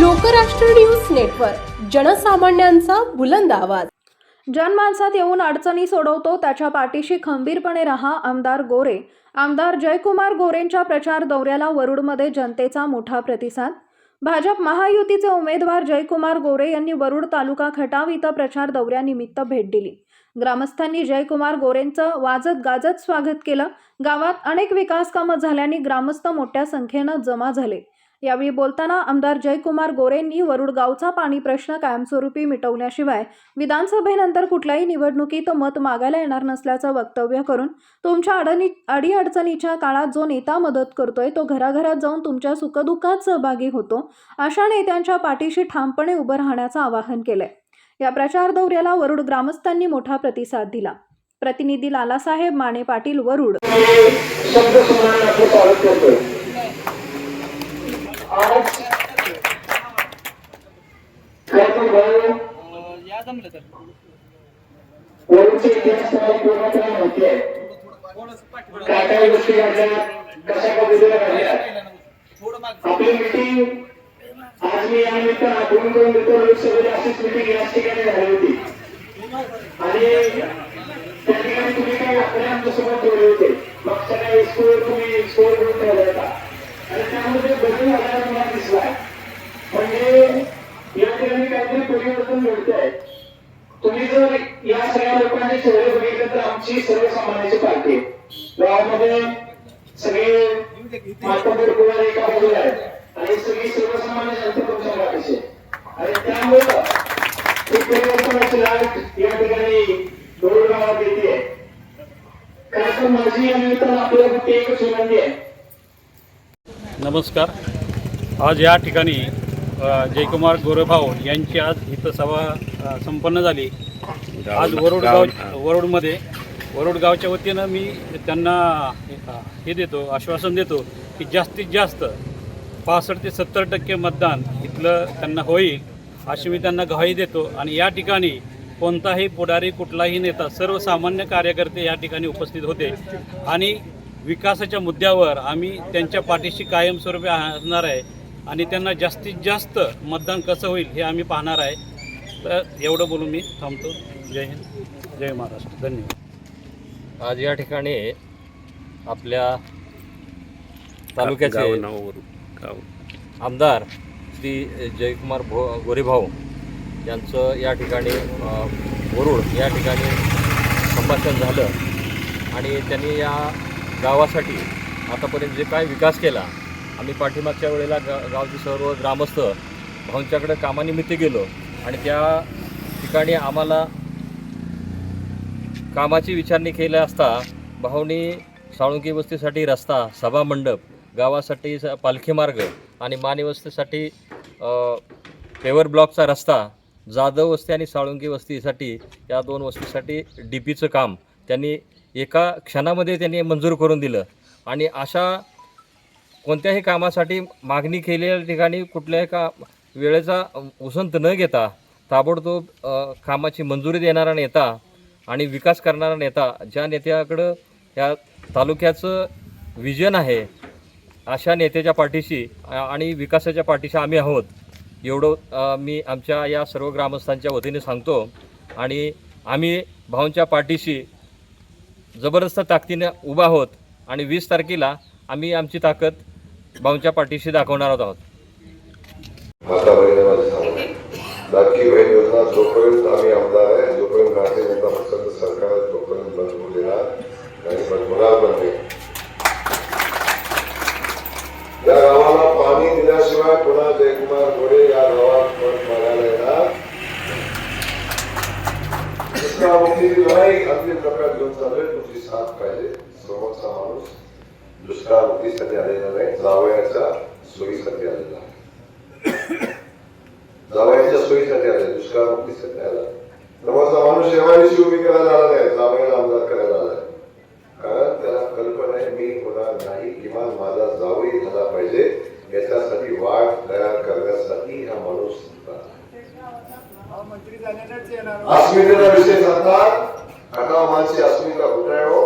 Lokrashtra news network जनसामान्यांचा बुलंद आवाज. जनमानसात येऊन अडचणी सोडवतो त्याच्या पाठीशी खंबीरपणे रहा आमदार गोरे. आमदार जयकुमार गोरेंच्या प्रचार दौऱ्याला वरुडमध्ये जनतेचा मोठा प्रतिसाद. भाजप महायुतीचे उमेदवार जयकुमार गोरे यांनी वरुड तालुका खटाव इथं प्रचार दौऱ्यानिमित्त भेट दिली. ग्रामस्थांनी जयकुमार गोरेंचं वाजत गाजत स्वागत केलं. गावात अनेक विकास कामं झाल्याने ग्रामस्थ मोठ्या संख्येनं जमा झाले. यावेळी बोलताना आमदार जयकुमार गोरेंनी वरुड गावचा पाणी प्रश्न कायमस्वरूपी मिटवल्याशिवाय विधानसभेनंतर कुठल्याही निवडणुकीत मत मागायला येणार नसल्याचं वक्तव्य करून तुमच्या अडणी अडीअडचणीच्या काळात जो नेता मदत करतोय तो घराघरात जाऊन तुमच्या सुखदुःखात सहभागी होतो अशा नेत्यांच्या पाठीशी ठामपणे उभं राहण्याचं आवाहन केलंय. या प्रचार दौऱ्याला वरुड ग्रामस्थांनी मोठा प्रतिसाद दिला. प्रतिनिधी लालासाहेब माने पाटील वरुड. काय काय गोष्टी घडल्या कशा पद्धतीने घडल्या आपली मिटिंग आज मी या दोन दोन मित्र लोकसभेची अशीच मिटिंग याच ठिकाणी झाली होती? आणि त्या ठिकाणी तुम्ही काही आपल्या आमच्यासोबत होते स्कोर तुम्ही स्कोर करून ठेवला होता. आणि त्यामध्ये बदल आपल्याला मला दिसला. म्हणजे या ठिकाणी काहीतरी परिवर्तन घडत आहे तुम्ही जर या सगळ्या लोकांचे चेहरे बघितले तर आमची सर्वसामान्याची पार्टी. गावामध्ये सगळे मातबर कुमार एका बाजूला आहेत. आणि सगळी सर्वसामान्य जनता तुमच्या पाठीशी आणि त्यामुळं एक परिवर्तनाची लाट या ठिकाणी दोन गावात येते खरं तर माझी या निमित्तानं आपल्याला फक्त एकच विनंती आहे. नमस्कार. आज या ठिकाणी जयकुमार गोरेभाऊ यांची आज इथं सभा संपन्न झाली. आज वरुड गाव वरुडमध्ये वरुड गावच्या वतीनं मी त्यांना हे देतो आश्वासन देतो की जास्तीत जास्त पासष्ट ते सत्तर टक्के मतदान इथलं त्यांना होईल अशी मी त्यांना ग्वाही देतो. आणि या ठिकाणी कोणताही पुढारी कुठलाही नेता सर्वसामान्य कार्यकर्ते या ठिकाणी उपस्थित होते. आणि विकासाच्या मुद्द्यावर आम्ही त्यांच्या पाठीशी कायमस्वरूपी असणार आहे आणि त्यांना जास्तीत जास्त मतदान कसं होईल हे आम्ही पाहणार आहे. तर एवढं बोलून मी थांबतो. जय हिंद. जय महाराष्ट्र. धन्यवाद. आज या ठिकाणी आपल्या तालुक्याचे आमदार श्री जयकुमार भो गोरेभाऊ यांचं या ठिकाणी वरुड या ठिकाणी संभाषण झालं. आणि त्यांनी या गावासाठी आतापर्यंत जे काय विकास केला आम्ही पाठीमागच्या वेळेला गा गावचे सर्व ग्रामस्थ भाऊंच्याकडे कामानिमित्त गेलो आणि त्या ठिकाणी आम्हाला कामाची विचारणी केली असता भाऊनी साळुंकी वस्तीसाठी रस्ता सभामंडप गावासाठी पालखी मार्ग आणि मानी वस्तीसाठी पेवर ब्लॉकचा रस्ता जाधव वस्ती आणि साळुंकी वस्तीसाठी या दोन वस्तीसाठी डी पीचं काम त्यांनी एका क्षणामध्ये त्यांनी मंजूर करून दिलं. आणि अशा कोणत्याही कामासाठी मागणी केलेल्या ठिकाणी कुठल्याही का वेळेचा उसंत न घेता ताबडतोब कामाची मंजुरी देणारा नेता आणि विकास करणारा नेता ज्या नेत्याकडं या तालुक्याचं विजन आहे अशा नेत्याच्या पाठीशी आणि विकासाच्या पाठीशी आम्ही आहोत. एवढं मी आमच्या या सर्व ग्रामस्थांच्या वतीने सांगतो. आणि आम्ही भाऊंच्या पाठीशी जबरदस्त ताकदीने उभा आहोत आणि वीस तारखेला आम्ही आमची ताकद भाऊंच्या पाठीशी दाखवणार आहोत. माता बहिणी माझे सांगू लाडकी बहीण योजना जोपर्यंत आम्ही आमदार आहे जोपर्यंत भारतीय जनता पक्षाचं सरकार आहे तोपर्यंत बंद होऊ देणार आणि बनवणार पण नाही या गावाला पाणी दिल्याशिवाय पुन्हा जयकुमार गोरे या गावात पण बघायला येणार दुष्काळमुक्ती लढाई अंतिम टप्प्यात घेऊन चाललोय तुमची साथ पाहिजे समोरचा माणूस दुष्काळमुक्तीसाठी आलेला नाही जावयाच्या सोयीसाठी आलेला आहे. जावयाच्या सोयीसाठी आले दुष्काळ दुष्काळमुक्तीसाठी आला समोरचा माणूस शेवाळीची उभी करायला आला नाही जावयाला आमदार करायला आला कारण त्याला कल्पना आहे मी होणार नाही किमान माझा जावई झाला पाहिजे अस्मितेचा विषय सांगतात माणसे अस्मिता कुठे आहे हो,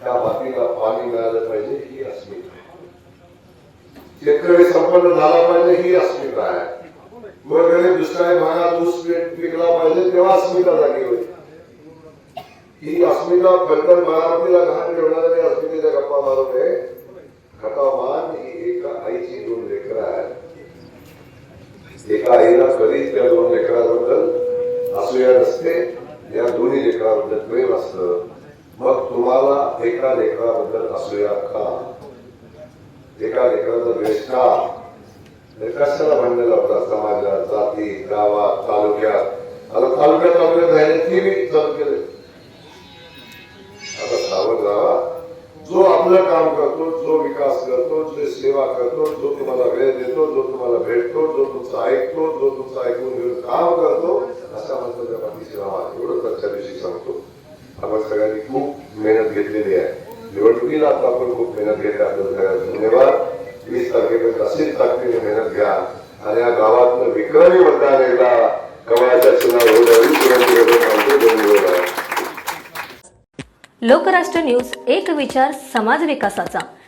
त्या मातीला पाणी मिळालं पाहिजे, ही अस्मिता शेतकरी संपन्न झाला पाहिजे, ही अस्मिता आहे. मग दुष्काळी भागात ऊस पिकला पाहिजे, तेव्हा अस्मिता जागी होईल. ही अस्मिता फलटण बारामतीला घाण ठेवणारी अस्मितेच्या गप्पा मारू नये खटामान ही एका आईची दोन लेकरं आहेत. एका आईला कधीच त्या दोन लेकराबद्दल असूया नसते. या दोन्ही लेकराबद्दल प्रेम असतं. मग तुम्हाला एका लेकराबद्दल असूया का? एका लेकराचा द्वेष का कशाला भांडण लावतात समाजात जाती गावात तालुक्यात? आता तालुक्यात तालुक्यात राहिले ती मी चालू केले. करतो जो तुम्हाला वेळ देतो जो तुम्हाला भेटतो जो तुमचा ऐकतो जो तुमचं ऐकून घेऊन काम करतो असा अशा त्या पाठीशी राहा एवढंच आजच्या दिवशी सांगतो. आपण सगळ्यांनी खूप मेहनत घेतलेली आहे. निवडणुकीला आता आपण खूप मेहनत घेतली आपल्याला सगळ्यांना धन्यवाद. वीस तारखेपर्यंत अशीच ताकदीने मेहनत घ्या. आणि या गावातनं विक्रमी मतदान एकदा कमळाच्या चुनाव लोकराष्ट्र न्यूज एक विचार समाज विकासाचा.